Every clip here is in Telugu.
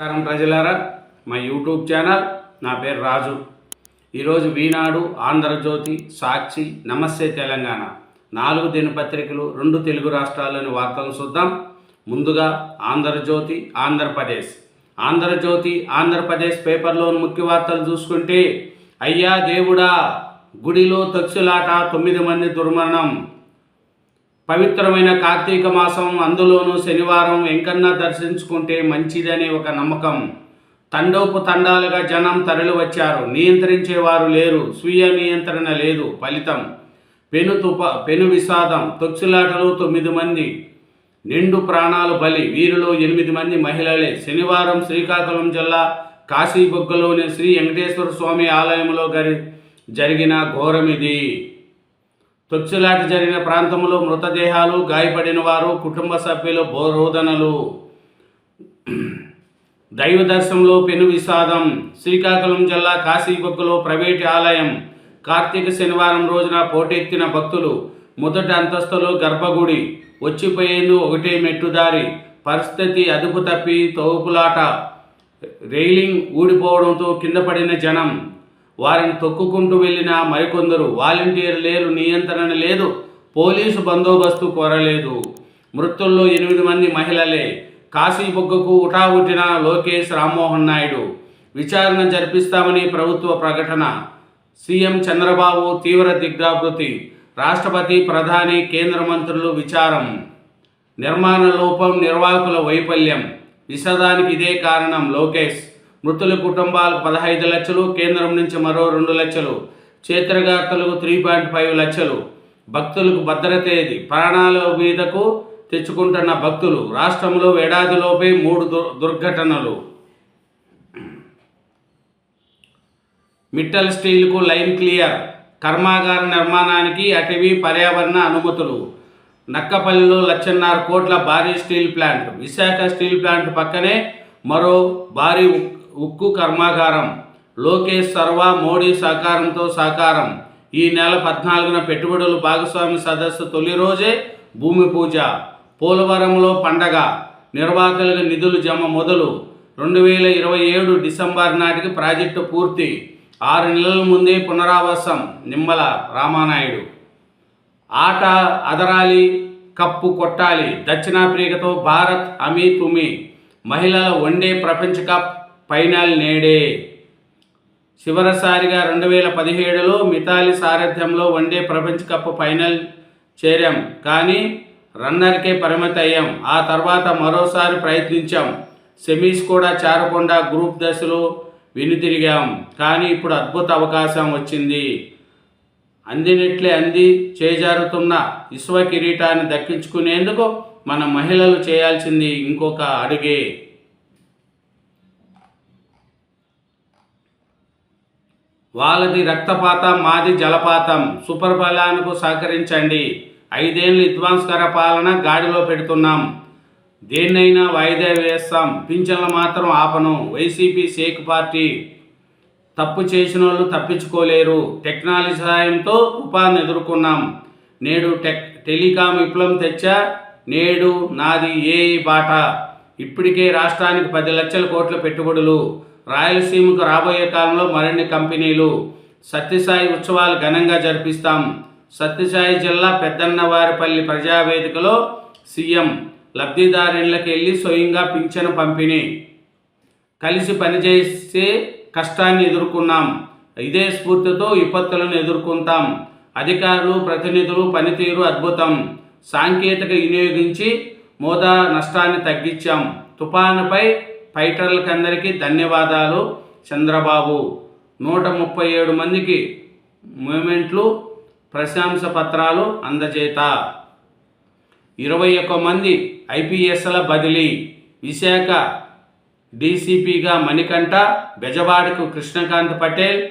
నమస్కారం ప్రజలారా. మా యూట్యూబ్ ఛానల్ నా పేరు రాజు. ఈరోజు వీనాడు ఆంధ్రజ్యోతి సాక్షి నమస్తే తెలంగాణ. నాలుగు దినపత్రికలు రెండు తెలుగు రాష్ట్రాల్లోని వార్తలు చూద్దాం. ముందుగా ఆంధ్రజ్యోతి ఆంధ్రప్రదేశ్. ఆంధ్రజ్యోతి ఆంధ్రప్రదేశ్ పేపర్లోని ముఖ్య వార్తలు చూసుకుంటే అయ్యా దేవుడా గుడిలో తక్షులాట తొమ్మిది మంది దుర్మరణం. పవిత్రమైన కార్తీక మాసం అందులోనూ శనివారం వెంకన్న దర్శించుకుంటే మంచిదనే ఒక నమ్మకం. తండోపు తండాలుగా జనం తరలి వచ్చారు నియంత్రించేవారు లేరు. స్వీయ నియంత్రణ లేదు. ఫలితం పెను తుప పెను విషాదం తొక్సులాటలో తొమ్మిది మంది నిండు ప్రాణాలు బలి వీరిలో ఎనిమిది మంది మహిళలే. శనివారం శ్రీకాకుళం జిల్లా కాశీబొగ్గలోని శ్రీ వెంకటేశ్వర స్వామి ఆలయంలో గరి జరిగిన ఘోరమిది. తొచ్చులాట జరిగిన ప్రాంతంలో మృతదేహాలు గాయపడిన వారు కుటుంబ సభ్యులు బోరోదనలు. దైవ దర్శనంలో పెను విషాదం. శ్రీకాకుళం జిల్లా కాశీబొగ్గలో ప్రైవేట్ ఆలయం. కార్తీక శనివారం రోజున పోటెత్తిన భక్తులు. మొదటి అంతస్తులో గర్భగుడి. వచ్చిపోయేందు ఒకటే మెట్టుదారి పరిస్థితి అదుపు తప్పి తోపులాట. రైలింగ్ ఊడిపోవడంతో కింద పడిన జనం. వారిని తొక్కుకుంటూ వెళ్ళిన మరికొందరు వాలంటీర్ లేరు నియంత్రణ లేదు పోలీసు బందోబస్తు కోరలేదు. మృతుల్లో ఎనిమిది మంది మహిళలే. కాశీబొగ్గకు ఉటావుటిన లోకేష్ రామ్మోహన్ నాయుడు. విచారణ జరిపిస్తామని ప్రభుత్వ ప్రకటన. సీఎం చంద్రబాబు తీవ్ర దిగ్భ్రాభృతి రాష్ట్రపతి ప్రధాని కేంద్ర మంత్రులు విచారం. నిర్మాణ లోపం నిర్వాహకుల వైఫల్యం. విషాదానికి ఇదే కారణం లోకేష్. మృతుల కుటుంబాలకు పదహైదు లక్షలు కేంద్రం నుంచి మరో రెండు లక్షలు క్షేత్రగార్తలకు త్రీ పాయింట్ ఫైవ్ లక్షలు. భక్తులకు భద్రతేది ప్రాణాల మీదకు తెచ్చుకుంటున్న భక్తులు. రాష్ట్రంలో ఏడాదిలోపే మూడు దుర్ఘటనలు. మిట్టల్ స్టీల్కు లైన్ క్లియర్. కర్మాగార నిర్మాణానికి అటవీ పర్యావరణ అనుమతులు. నక్కపల్లిలో లక్షన్నర కోట్ల భారీ steel plant. Visakha steel plant పక్కనే మరో భారీ ఉక్కు కర్మాగారం లోకేష్ సర్వా మోడీ సహకారంతో సహకారం ఈ నెల పద్నాలుగున పెట్టుబడులు భాగస్వామి సదస్సు తొలి రోజే భూమి పూజ. పోలవరంలో పండగ. నిర్వాహకులకు నిధులు జమ మొదలు. రెండు వేల ఇరవై ఏడు డిసెంబర్ నాటికి ప్రాజెక్టు పూర్తి. ఆరు నెలల ముందే పునరావాసం. నిమ్మల రామానాయుడు. ఆట అదరాలి కప్పు కొట్టాలి. దక్షిణాఫ్రికాతో భారత్ అమీ తుమి. మహిళల వన్డే ప్రపంచ కప్ ఫైనల్ నేడే. చివరిసారిగా రెండు వేల పదిహేడులో మిథాలి సారథ్యంలో వన్డే ప్రపంచ కప్ ఫైనల్ చేరాం. కానీ రన్నర్కే పరిమితి అయ్యాం. ఆ తర్వాత మరోసారి ప్రయత్నించాం. సెమీస్ కూడా చేరకుండా గ్రూప్ దశలో వెనుతిరిగాం కానీ ఇప్పుడు అద్భుత అవకాశం వచ్చింది. అందినట్లే అంది చేజారుతున్న విశ్వ కిరీటాన్ని దక్కించుకునేందుకు మన మహిళలు చేయాల్సింది ఇంకొక అడుగే. వాళ్ళది రక్తపాతం మాది జలపాతం. సూపర్ బలానికి సహకరించండి. ఐదేళ్ళు విధ్వంసకర పాలన గాడిలో పెడుతున్నాం. దేన్నైనా వాయిదా వేస్తాం. పింఛన్లు మాత్రం ఆపను. వైసీపీ షేక్ పార్టీ తప్పు చేసిన వాళ్ళు తప్పించుకోలేరు. టెక్నాలజీ సహాయంతో తుఫాన్ ఎదుర్కొన్నాం. నేడు టెక్ టెలికాం విప్లవం తెచ్చా? నేడు నాది ఏ బాట. ఇప్పటికే రాష్ట్రానికి పది లక్షల కోట్ల పెట్టుబడులు. రాయలసీమకు రాబోయే కాలంలో మరిన్ని కంపెనీలు సత్యసాయి ఉత్సవాలు ఘనంగా జరిపిస్తాం. సత్యసాయి జిల్లా పెద్దన్నవారిపల్లి ప్రజావేదికలో సీఎం లబ్ధిదారులకు వెళ్ళి స్వయంగా పింఛను పంపిణీ. కలిసి పనిచేసే కష్టాన్ని ఎదుర్కొన్నాం. ఇదే స్ఫూర్తితో విపత్తులను ఎదుర్కొంటాం. అధికారులు ప్రతినిధులు పనితీరు అద్భుతం. సాంకేతిక వినియోగించి మోదా నష్టాన్ని తగ్గించాం. తుఫానుపై ఫైటర్లకందరికీ ధన్యవాదాలు చంద్రబాబు. నూట ముప్పై ఏడు మందికి మూమెంట్లు ప్రశంస పత్రాలు అందజేత. ఇరవై ఒక్క మంది ఐపీఎస్ల బదిలీ. విశాఖ డీసీపీగా మణికంఠ బెజవాడకు కృష్ణకాంత్ పటేల్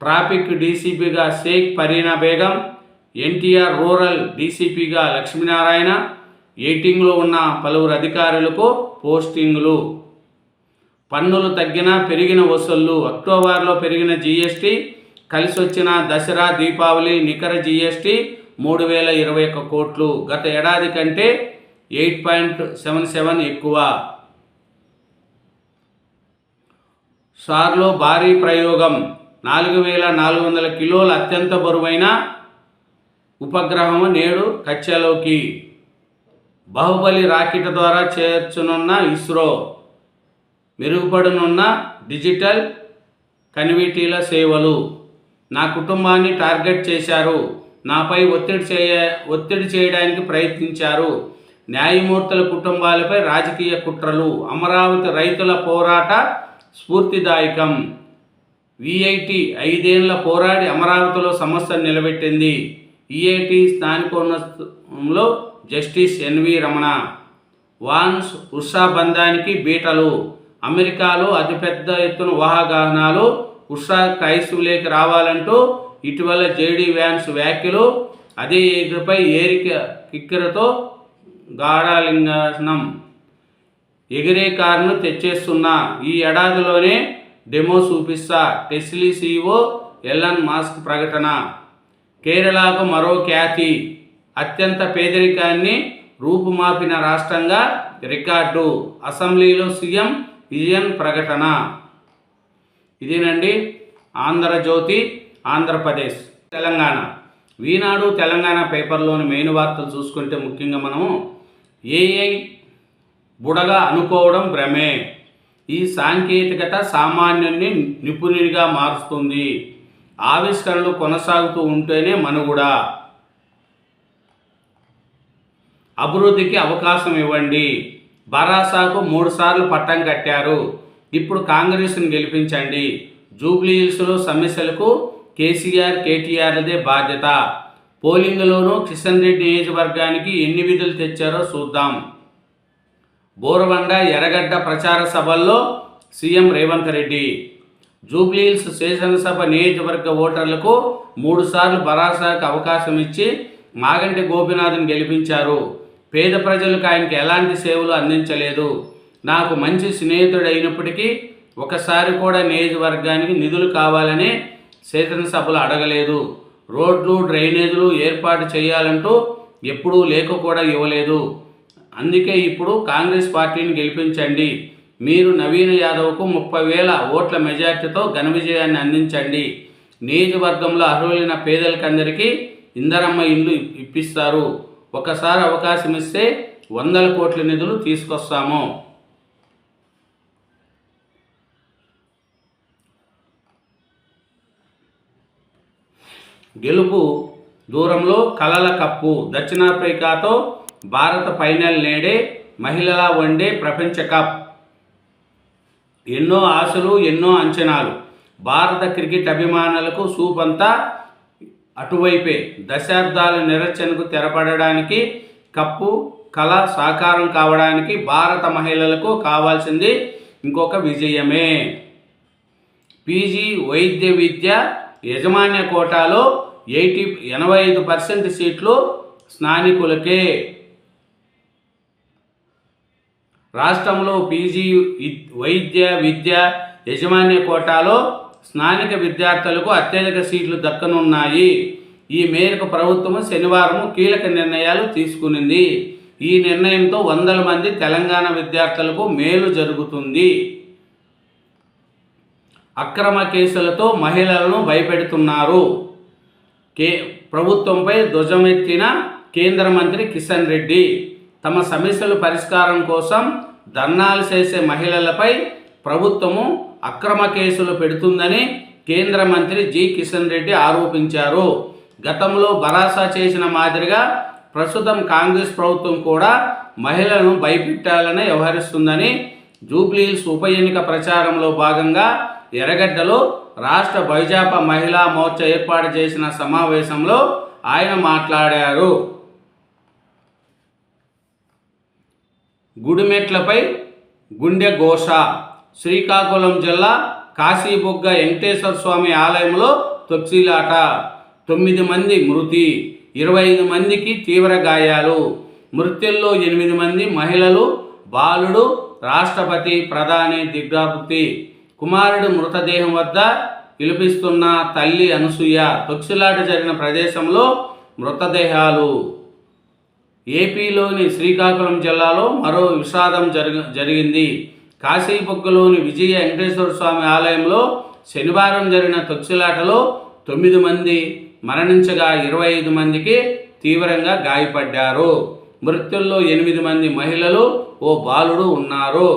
ట్రాఫిక్ డీసీపీగా షేక్ పరీనా బేగం ఎన్టీఆర్ రూరల్ డీసీపీగా లక్ష్మీనారాయణ ఎయిటింగ్లో ఉన్న పలువురు అధికారులకు పోస్టింగ్లు. పన్నులు తగ్గిన పెరిగిన వసూళ్ళు. అక్టోబర్లో పెరిగిన జీఎస్టీ కలిసి వచ్చిన దసరా దీపావళి నికర జీఎస్టీ మూడు వేల ఇరవై ఒక్క కోట్లు. గత ఏడాది కంటే ఎయిట్ పాయింట్ సెవెన్ సెవెన్ ఎక్కువ. సార్లో భారీ ప్రయోగం. నాలుగు వేల నాలుగు వందల కిలోల అత్యంత బరువైన ఉపగ్రహం నేడు కక్షలోకి బాహుబలి రాకెట్ ద్వారా చేర్చనున్న ఇస్రో. మెరుగుపడనున్న డిజిటల్ కన్విటీల సేవలు. నా కుటుంబాన్ని టార్గెట్ చేశారు. నాపై ఒత్తిడి చేయ ఒత్తిడి చేయడానికి ప్రయత్నించారు. న్యాయమూర్తుల కుటుంబాలపై రాజకీయ కుట్రలు అమరావతి రైతుల పోరాట స్ఫూర్తిదాయకం. విఐటి ఐదేళ్ళ పోరాడి అమరావతిలో సమస్యను నిలబెట్టింది. ఈఐటి స్థానికోన్నతంలో justice N V Ramana. Vance Usha బంధానికి బీటలు. అమెరికాలో అతిపెద్ద ఎత్తున ఊహాగాహనాలు ఉషా క్రైస్తవులేకి రావాలంటూ ఇటీవల జేడి వ్యాన్స్ వ్యాఖ్యలు అదే ఎగురుపై ఏరిక కిక్కిరతో గాఢలింగనం ఎగిరే కారును తెచ్చేస్తున్నా ఈ ఏడాదిలోనే డెమో చూపిస్తా టెస్లీ సీఓ ఎల్లన్ మాస్క్ ప్రకటన. కేరళకు మరో ఖ్యాతి అత్యంత పేదరికాన్ని రూపుమాపిన రాష్ట్రంగా రికార్డు. అసెంబ్లీలో సీఎం విజయన్ ప్రకటన. ఇదేనండి? ఆంధ్రజ్యోతి ఆంధ్రప్రదేశ్ తెలంగాణ. ఈనాడు తెలంగాణ పేపర్లోని మెయిన్ వార్తలు చూసుకుంటే ముఖ్యంగా మనము ఏఐ బుడగా అనుకోవడం భ్రమే. ఈ సాంకేతికత సామాన్యుని నిపుణుడిగా మారుస్తుంది. ఆవిష్కరణలు కొనసాగుతూ ఉంటేనే మనుగుడ. అభివృద్ధికి అవకాశం ఇవ్వండి. బరాసాకు మూడుసార్లు పట్టం కట్టారు. ఇప్పుడు కాంగ్రెస్ను గెలిపించండి. జూబ్లీహిల్స్లో సమస్యలకు కేసీఆర్ కేటీఆర్లదే బాధ్యత. పోలింగ్లోనూ కిషన్ రెడ్డి నియోజకవర్గానికి ఎన్ని విధులు తెచ్చారో చూద్దాం. బోరబండ ఎర్రగడ్డ ప్రచార సభల్లో సీఎం రేవంత్ రెడ్డి. జూబ్లీహిల్స్ శాసనసభ నియోజకవర్గ ఓటర్లకు మూడుసార్లు బరాసాకు అవకాశం ఇచ్చి మాగంటి గోపినాథ్ను గెలిపించారు. పేద ప్రజలకు ఆయనకి ఎలాంటి సేవలు అందించలేదు. నాకు మంచి స్నేహితుడు అయినప్పటికీ ఒకసారి కూడా నియోజకవర్గానికి నిధులు కావాలని శాసనసభలు అడగలేదు. రోడ్లు డ్రైనేజీలు ఏర్పాటు చేయాలంటూ ఎప్పుడూ లేఖ కూడా ఇవ్వలేదు. అందుకే ఇప్పుడు కాంగ్రెస్ పార్టీని గెలిపించండి. మీరు నవీన్ యాదవ్కు ముప్పై వేల ఓట్ల మెజార్టీతో ఘన విజయాన్ని అందించండి. నియోజకవర్గంలో అర్హులైన పేదలకందరికీ ఇందరమ్మ ఇల్లు ఇప్పిస్తారు. ఒకసారి అవకాశం ఇస్తే వందల కోట్ల నిధులు తీసుకొస్తాము. గెలుపు దూరంలో కలల కప్పు. దక్షిణాఫ్రికాతో భారత ఫైనల్ నేడే మహిళల వన్డే ప్రపంచ కప్. ఎన్నో ఆశలు ఎన్నో అంచనాలు. భారత క్రికెట్ అభిమానులకు సూపంతా అటువైపే దశాబ్దాల నిరచనకు తెరపడడానికి కప్పు కళ సాకారం కావడానికి భారత మహిళలకు కావాల్సింది ఇంకొక విజయమే. పీజీ వైద్య విద్య యజమాన్య కోటాలో ఎయిటీ ఎనభై ఐదు పర్సెంట్ సీట్లు స్నానికులకే. రాష్ట్రంలో పీజీ వైద్య విద్య యజమాన్య కోటాలో స్నానిక విద్యార్థులకు అత్యధిక సీట్లు దక్కనున్నాయి. ఈ మేరకు ప్రభుత్వం శనివారం కీలక నిర్ణయాలు తీసుకునింది. ఈ నిర్ణయంతో వందల మంది తెలంగాణ విద్యార్థులకు మేలు జరుగుతుంది. అక్రమ కేసులతో మహిళలను భయపెడుతున్నారు. కే ప్రభుత్వంపై ధ్వజమెత్తిన కేంద్ర మంత్రి కిషన్ రెడ్డి తమ సమస్యల పరిష్కారం కోసం ధర్నాలు చేసే మహిళలపై ప్రభుత్వము అక్రమ కేసులు పెడుతుందని కేంద్ర మంత్రి జి కిషన్ రెడ్డి ఆరోపించారు. గతంలో భరాసా చేసిన మాదిరిగా ప్రస్తుతం కాంగ్రెస్ ప్రభుత్వం కూడా మహిళలను భయపెట్టాలని వ్యవహరిస్తుందని జూబ్లీహిల్స్ ఉప ఎన్నిక ప్రచారంలో భాగంగా ఎర్రగడ్డలో రాష్ట్ర బైజాపా మహిళా మోర్చా ఏర్పాటు చేసిన సమావేశంలో ఆయన మాట్లాడారు. గుడిమెట్లపై గుండె ఘోష శ్రీకాకుళం జిల్లా కాశీబుగ్గ వెంకటేశ్వర స్వామి ఆలయంలో తొక్సీలాట తొమ్మిది మంది మృతి ఇరవై ఐదు మందికి తీవ్ర గాయాలు. మృత్యుల్లో ఎనిమిది మంది మహిళలు బాలుడు రాష్ట్రపతి ప్రధాని దిగ్రాపుతి కుమారుడు మృతదేహం వద్ద విలిపిస్తున్న తల్లి అనసూయ తొక్సిలాట జరిగిన ప్రదేశంలో మృతదేహాలు. ఏపీలోని శ్రీకాకుళం జిల్లాలో మరో విషాదం జరిగి జరిగింది. కాశీబుగ్గలోని విజయ వెంకటేశ్వర స్వామి ఆలయంలో శనివారం జరిగిన తొక్సిలాటలో తొమ్మిది మంది మరణించగా ఇరవై ఐదు మందికి తీవ్రంగా గాయపడ్డారు. మృత్యుల్లో ఎనిమిది మంది మహిళలు ఓ బాలుడు ఉన్నారు.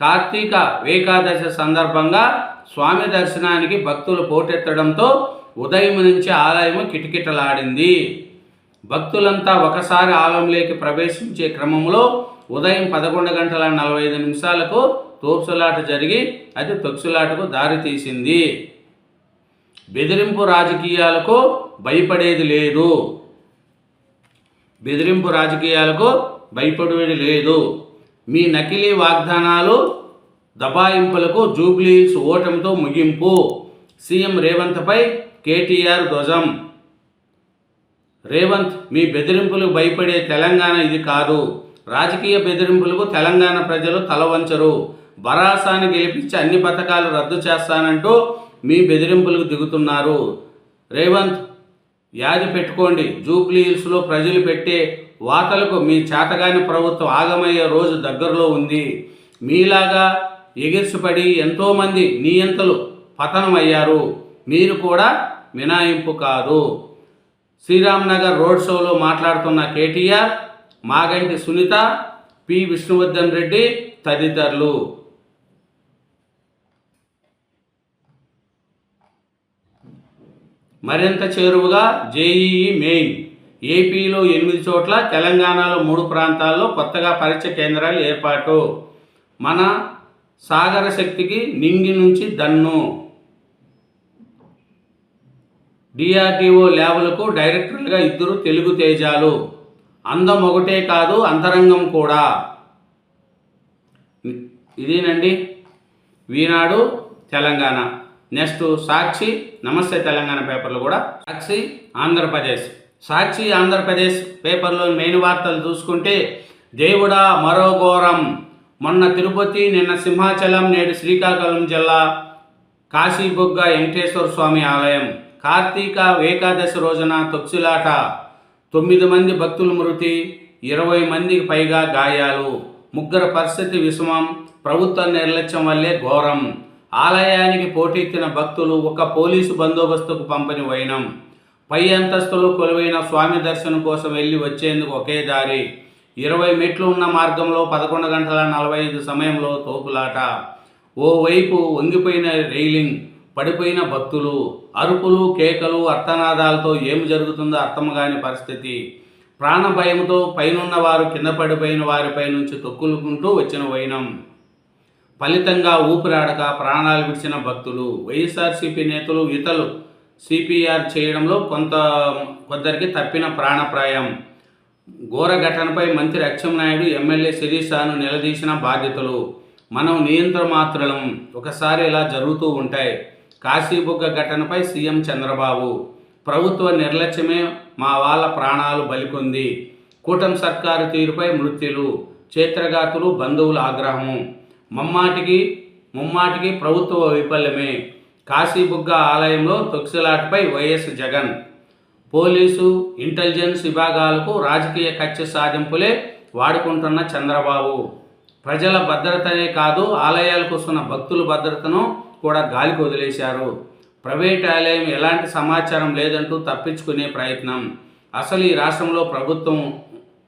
కార్తీక ఏకాదశి సందర్భంగా స్వామి దర్శనానికి భక్తులు పోటెత్తడంతో ఉదయం నుంచి ఆలయం కిటకిటలాడింది. భక్తులంతా ఒకసారి ఆలయంలోకి ప్రవేశించే క్రమంలో ఉదయం పదకొండు గంటల నలభై ఐదు నిమిషాలకు తోపుసలాట జరిగి అది తొక్సులాటకు దారితీసింది బెదిరింపు రాజకీయాలకు భయపడేది లేదు. బెదిరింపు రాజకీయాలకు భయపడేది లేదు. మీ నకిలీ వాగ్దానాలు దబాయింపులకు జూబ్లీస్ ఓటమితో ముగింపు. సీఎం రేవంత్పై కేటీఆర్ ధ్వజం. రేవంత్ మీ బెదిరింపులకు భయపడే తెలంగాణ ఇది కాదు. రాజకీయ బెదిరింపులకు తెలంగాణ ప్రజలు తలవంచరు బరాసాన్ని గెలిపించి అన్ని పథకాలు రద్దు చేస్తానంటూ మీ బెదిరింపులకు దిగుతున్నారు. రేవంత్ యాది పెట్టుకోండి. జూబ్లీ హిల్స్లో ప్రజలు పెట్టే వాతలకు మీ చేతగాని ప్రభుత్వం ఆగమయ్యే రోజు దగ్గరలో ఉంది. మీలాగా ఎగిరిసిపడి ఎంతోమంది నియంతలు పతనమయ్యారు. మీరు కూడా మినాయింపు కాదు. శ్రీరామ్నగర్ రోడ్ షోలో మాట్లాడుతున్న కేటీఆర్ మాగంటి సునీత పి. విష్ణువర్ధన్ రెడ్డి తదితరులు. మరింత చేరువుగా జేఈఈ మెయిన్ ఏపీలో ఎనిమిది చోట్ల తెలంగాణలో మూడు ప్రాంతాల్లో కొత్తగా పరీక్ష కేంద్రాలు ఏర్పాటు. మన సాగర శక్తికి నింగి నుంచి దన్ను. డిఆర్డిఓ ల్యాబులకు డైరెక్టర్లుగా ఇద్దరు తెలుగు తేజాలు. అందం ఒకటే కాదు అంతరంగం కూడా. ఇదేనండి? ఈనాడు తెలంగాణ. నెక్స్ట్ సాక్షి నమస్తే తెలంగాణ పేపర్లు కూడా. సాక్షి ఆంధ్రప్రదేశ్. సాక్షి ఆంధ్రప్రదేశ్ పేపర్లో మెయిన్ వార్తలు చూసుకుంటే దేవుడా మరో ఘోరం. మొన్న తిరుపతి నిన్న సింహాచలం నేడు శ్రీకాకుళం జిల్లా కాశీబొగ్గ వెంకటేశ్వర స్వామి ఆలయం. కార్తీక ఏకాదశి రోజున తొక్సిలాట. తొమ్మిది మంది భక్తుల మృతి ఇరవై మందికి పైగా గాయాలు. ముగ్గురు పరిస్థితి విషమం ప్రభుత్వ నిర్లక్ష్యం వల్లే ఘోరం. ఆలయానికి పోటెత్తిన భక్తులు ఒక పోలీసు బందోబస్తుకు పంపని వైనం. పై అంతస్తులో కొలువైన స్వామి దర్శనం కోసం వెళ్ళి వచ్చేందుకు ఒకే దారి. ఇరవై మెట్లు ఉన్న మార్గంలో పదకొండు గంటల నలభై ఐదు సమయంలో తోపులాట. ఓవైపు వంగిపోయిన రైలింగ్. పడిపోయిన భక్తులు అరుపులు కేకలు అర్థనాదాలతో ఏం జరుగుతుందో అర్థం కాని పరిస్థితి. ప్రాణ భయంతో పైనున్న వారు కింద పడిపోయిన వారిపై నుంచి తొక్కులుకుంటూ వచ్చిన వైనం. ఫలితంగా ఊపిరాడక ప్రాణాలు విడిచిన భక్తులు వైఎస్ఆర్సీపీ నేతలు ఇతలు సిపిఆర్ చేయడంలో కొంత కొందరికి తప్పిన ప్రాణప్రాయం. ఘోర ఘటనపై మంత్రి అచ్చెన్నాయుడు ఎమ్మెల్యే శిరీషాను నిలదీసిన బాధ్యతలు. మనం నియంత్రణ మాత్రలం ఒకసారి ఇలా జరుగుతూ ఉంటాయి. కాశీబుగ్గ ఘటనపై సీఎం చంద్రబాబు ప్రభుత్వ నిర్లక్ష్యమే మా వాళ్ళ ప్రాణాలు బలికొంది. కూటమి సర్కారు తీరుపై మృత్యులు క్షేత్రఘాతులు బంధువుల ఆగ్రహము. మమ్మాటికి ముమ్మాటికి ప్రభుత్వ వైఫల్యమే. కాశీబుగ్గ ఆలయంలో తొక్సిలాట్పై వైఎస్ జగన్. పోలీసు ఇంటెలిజెన్స్ విభాగాలకు రాజకీయ కక్ష సాధింపులే వాడుకుంటున్న చంద్రబాబు. ప్రజల భద్రతనే కాదు ఆలయాలకు వస్తున్న భక్తుల భద్రతను కూడా గాలికి వదిలేశారు. ప్రైవేట్ ఆలయం ఎలాంటి సమాచారం లేదంటూ తప్పించుకునే ప్రయత్నం. అసలు ఈ రాష్ట్రంలో ప్రభుత్వం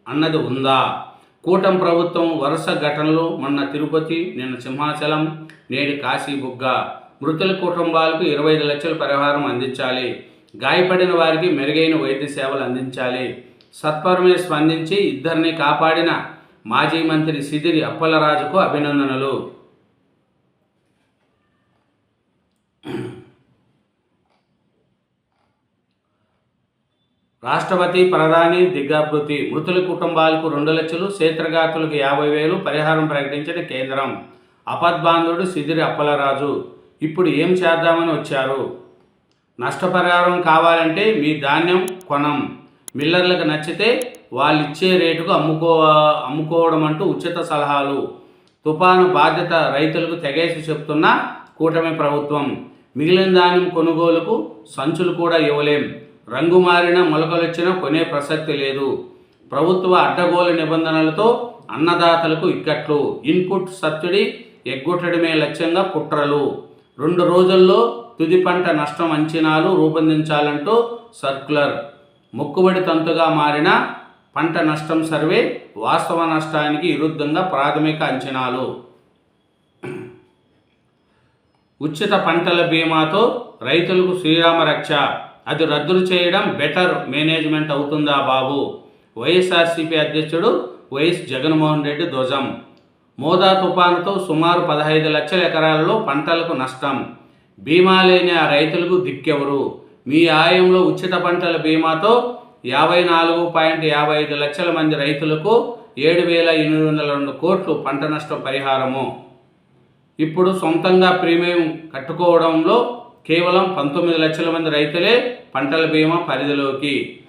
అన్నది ఉందా? కూటమి ప్రభుత్వం వరుస ఘటనలు మొన్న తిరుపతి నిన్న సింహాచలం నేడు కాశీబుగ్గ. మృతుల కుటుంబాలకు ఇరవై ఐదు లక్షల పరిహారం అందించాలి. గాయపడిన వారికి మెరుగైన వైద్య సేవలు అందించాలి. సత్వరమే స్పందించి ఇద్దరిని కాపాడిన మాజీ మంత్రి సిదిరి అప్పలరాజుకు అభినందనలు. రాష్ట్రపతి ప్రధాని దిగ్గాభృతి మృతుల కుటుంబాలకు రెండు లక్షలు క్షేత్రఘాతులకు యాభై వేలు పరిహారం ప్రకటించిన కేంద్రం. అపద్బాంధుడు సిదిరి అప్పలరాజు. ఇప్పుడు ఏం చేద్దామని వచ్చారు? నష్టపరిహారం కావాలంటే మీ ధాన్యం కొనం. మిల్లర్లకు నచ్చితే వాళ్ళు ఇచ్చే రేటుకు అమ్ముకో అమ్ముకోవడం అంటూ ఉచిత సలహాలు. తుఫాను బాధ్యత రైతులకు తెగేసి చెప్తున్న కూటమి ప్రభుత్వం. మిగిలిన ధాన్యం కొనుగోలుకు సంచులు కూడా ఇవ్వలేం. రంగు మారిన మొలకలొచ్చినా కొనే ప్రసక్తి లేదు. ప్రభుత్వ అడ్డగోలు నిబంధనలతో అన్నదాతలకు ఇక్కట్లు. ఇన్పుట్ సబ్సిడీ ఎగ్గొట్టడమే లక్ష్యంగా కుట్రలు. రెండు రోజుల్లో తుది పంట నష్టం అంచనాలు రూపొందించాలంటూ సర్క్యులర్. మొక్కుబడి తంతుగా మారిన పంట నష్టం సర్వే వాస్తవ నష్టానికి విరుద్ధంగా ప్రాథమిక అంచనాలు. ఉచిత పంటల బీమాతో రైతులకు శ్రీరామ రక్ష. అది రద్దు చేయడం బెటర్ మేనేజ్మెంట్ అవుతుందా బాబు? వైఎస్ఆర్సీపీ అధ్యక్షుడు వైఎస్ జగన్మోహన్ రెడ్డి ధ్వజం. మోదా తుఫానుతో సుమారు పదహైదు లక్షల ఎకరాలలో పంటలకు నష్టం. బీమా లేని ఆ రైతులకు దిక్కెవరు? మీ ఆయంలో ఉచిత పంటల బీమాతో యాభై నాలుగు పాయింట్ యాభై ఐదు లక్షల మంది రైతులకు ఏడు వేల ఎనిమిది వందల రెండు కోట్లు పంట నష్టం పరిహారము. ఇప్పుడు సొంతంగా ప్రీమియం కట్టుకోవడంలో కేవలం పంతొమ్మిది లక్షల మంది రైతులే పంటల బీమా పరిధిలోకి.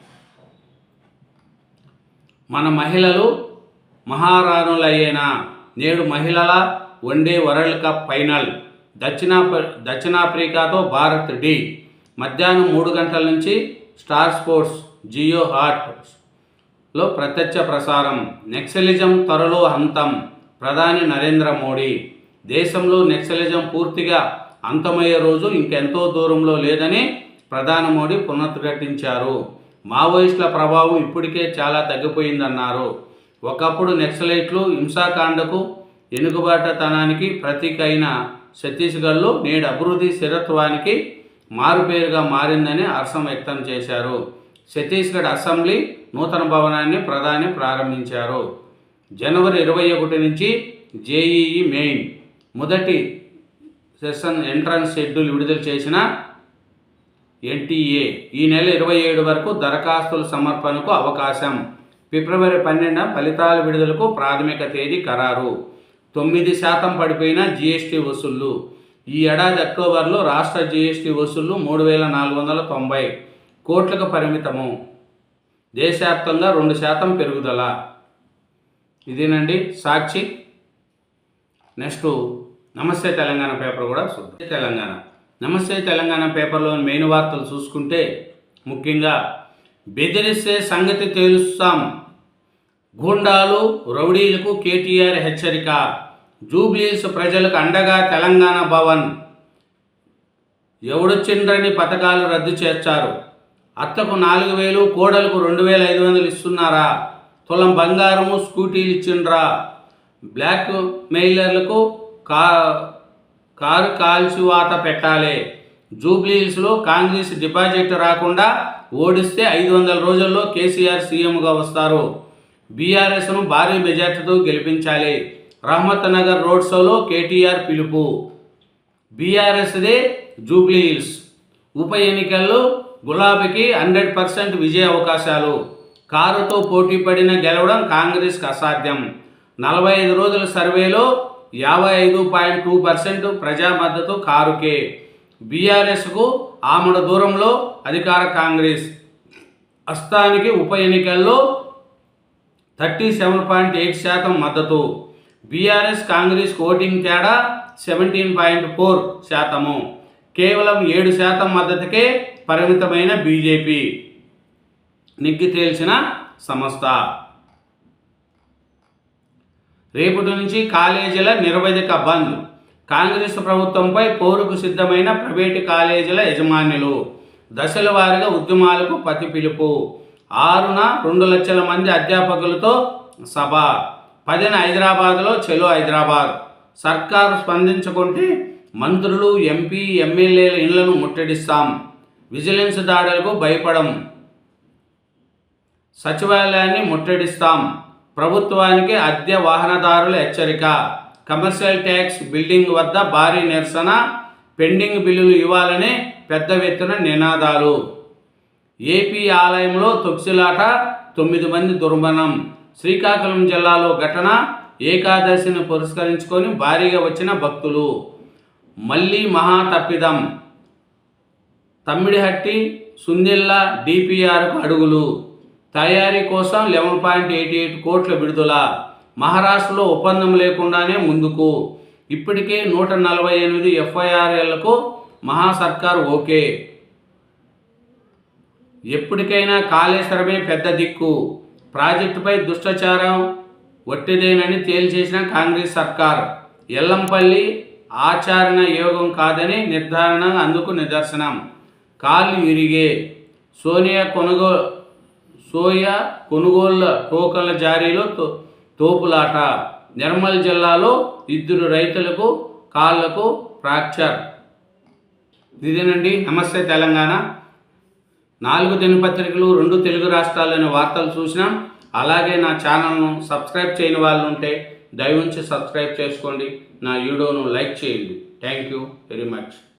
మన మహిళలు మహారాణులయ్యేనా నేడు మహిళల one day world cup final దక్షిణాఫ్రి దక్షిణాఫ్రికాతో భారత్ డి మధ్యాహ్నం మూడు గంటల నుంచి స్టార్ స్పోర్ట్స్ జియో హార్ట్లో ప్రత్యక్ష ప్రసారం. నెక్సలిజం త్వరలో హంతం ప్రధాని నరేంద్ర మోడీ. దేశంలో నెక్సలిజం పూర్తిగా అంతమయ్యే రోజు ఇంకెంతో దూరంలో లేదని ప్రధాని మోడీ పునరుద్ఘాటించారు మావోయిస్టుల ప్రభావం ఇప్పటికే చాలా తగ్గిపోయిందన్నారు. ఒకప్పుడు నెక్సలైట్లు హింసాకాండకు ఎనుగుబాటుతనానికి ప్రతీక అయిన ఛత్తీస్గఢ్లో నేడు అభివృద్ధి స్థిరత్వానికి మారుపేరుగా మారిందని హర్షం వ్యక్తం చేశారు. ఛత్తీస్గఢ్ అసెంబ్లీ నూతన భవనాన్ని ప్రధాని ప్రారంభించారు. జనవరి ఇరవై ఒకటి నుంచి జేఈఈ మెయిన్ మొదటి సెషన్ ఎంట్రన్స్ షెడ్యూల్ విడుదల చేసిన ఎన్టీఏ ఈ నెల ఇరవై ఏడు వరకు దరఖాస్తుల సమర్పణకు అవకాశం. ఫిబ్రవరి పన్నెండున ఫలితాల విడుదలకు ప్రాథమిక తేదీ ఖరారు. తొమ్మిది శాతం పడిపోయిన జీఎస్టీ వసూళ్ళు. ఈ ఏడాది అక్టోబర్లో రాష్ట్ర జీఎస్టీ వసూళ్ళు మూడు వేల నాలుగు వందల తొంభై కోట్లకు పరిమితము. దేశవ్యాప్తంగా రెండు శాతం పెరుగుదల. ఇదేనండి సాక్షి. నెక్స్ట్ నమస్తే తెలంగాణ పేపర్ కూడా చూద్దాం. తెలంగాణ. నమస్తే తెలంగాణ పేపర్లోని మెయిన్ వార్తలు చూసుకుంటే ముఖ్యంగా బెదిరిస్తే సంగతి తెలుస్తాం. గూండాలు రౌడీలకు కేటీఆర్ హెచ్చరిక. జూబ్లీస్ ప్రజలకు అండగా తెలంగాణ భవన్. ఎవడొచ్చిండ్రని పథకాలు రద్దు చేస్తారు. అత్తకు నాలుగు వేలు కోడలకు రెండు వేల ఐదు వందలు ఇస్తున్నారా? తులం బంగారము స్కూటీలు ఇచ్చిండ్రా? బ్లాక్ మెయిలర్లకు కా కారు కాల్చి వాత పెట్టాలి. జూబ్లీహిల్స్లో కాంగ్రెస్ డిపాజిట్ రాకుండా ఓడిస్తే ఐదు వందల రోజుల్లో కేసీఆర్ సీఎంగా వస్తారు. బీఆర్ఎస్ను భారీ మెజార్టీతో గెలిపించాలి. రహమత్ నగర్ రోడ్ షోలో కేటీఆర్ పిలుపు. బీఆర్ఎస్దే జూబ్లీహిల్స్. ఉప ఎన్నికల్లో గులాబీకి హండ్రెడ్ పర్సెంట్ విజయ అవకాశాలు. కారుతో పోటీ పడిన గెలవడం కాంగ్రెస్కి అసాధ్యం. నలభై ఐదు రోజుల సర్వేలో యాభై ఐదు పాయింట్ టూ పర్సెంట్ ప్రజా మద్దతు కారుకే. బీఆర్ఎస్కు ఆమడ దూరంలో అధికార కాంగ్రెస్. అస్తానికి ఉప ఎన్నికల్లో థర్టీ సెవెన్ పాయింట్ ఎయిట్ శాతం మద్దతు. బీఆర్ఎస్ కాంగ్రెస్ ఓటింగ్ తేడా సెవెంటీన్ పాయింట్ ఫోర్ శాతము. కేవలం ఏడు శాతం మద్దతుకే పరిమితమైన బీజేపీ. నిగ్గి తేల్చిన సంస్థ. రేపటి నుంచి కాలేజీల నిరవధిక బంద్. కాంగ్రెస్ ప్రభుత్వంపై పోరుకు సిద్ధమైన ప్రైవేటు కాలేజీల యజమానులు. దశల వారీగా ఉద్యమాలకు పతి పిలుపు ఆరున రెండు లక్షల మంది అధ్యాపకులతో సభ. పదిన హైదరాబాద్లో చెలో హైదరాబాద్. సర్కారు స్పందించుకుంటే మంత్రులు ఎంపీ ఎమ్మెల్యేల ఇళ్ళను ముట్టడిస్తాం. విజిలెన్స్ దాడులకు భయపడం. సచివాలయాన్ని ముట్టడిస్తాం. ప్రభుత్వానికి అద్దె వాహనదారుల హెచ్చరిక. కమర్షియల్ ట్యాక్స్ బిల్డింగ్ వద్ద భారీ నిరసన పెండింగ్ బిల్లులు ఇవ్వాలని పెద్ద ఎత్తున నినాదాలు. ఏపీ ఆలయంలో తొక్సిలాట తొమ్మిది మంది దుర్మరణం. శ్రీకాకుళం జిల్లాలో ఘటన ఏకాదశిని పురస్కరించుకొని భారీగా వచ్చిన భక్తులు. మళ్ళీ మహా తప్పిదం తమ్మిడిహట్టి సుందిల్ల డిపిఆర్కు అడుగులు. తయారీ కోసం లెవెన్ పాయింట్ ఎయిటీ ఎయిట్ కోట్ల విడుదల. మహారాష్ట్రలో ఒప్పందం లేకుండానే ముందుకు. ఇప్పటికే నూట నలభై ఎనిమిది ఎఫ్ఐఆర్ఎల్కు మహాసర్కార్ ఓకే. ఎప్పటికైనా కాళేశ్వరమే పెద్ద దిక్కు. ప్రాజెక్టుపై దుష్టచారం ఒట్టిదేనని తేల్చేసిన కాంగ్రెస్ సర్కార్. ఎల్లంపల్లి ఆచరణ యోగం కాదని నిర్ధారణ అందుకు నిదర్శనం. కాళ్ళు విరిగే. సోనియా కొనుగోలు సోయా కొనుగోళ్ళ టోకన్ల జారీలో తో- తోపులాట. నిర్మల్ జిల్లాలో ఇద్దరు రైతులకు కాళ్ళకు ఫ్రాక్చర్. ఇదేనండి. నమస్తే తెలంగాణ. నాలుగు దినపత్రికలు రెండు తెలుగు రాష్ట్రాల్లోని వార్తలు చూసినాం. అలాగే నా ఛానల్ను సబ్స్క్రైబ్ చేయని వాళ్ళు ఉంటే దయవుంచి సబ్స్క్రైబ్ చేసుకోండి. నా వీడియోను లైక్ చేయండి. Thank you very much.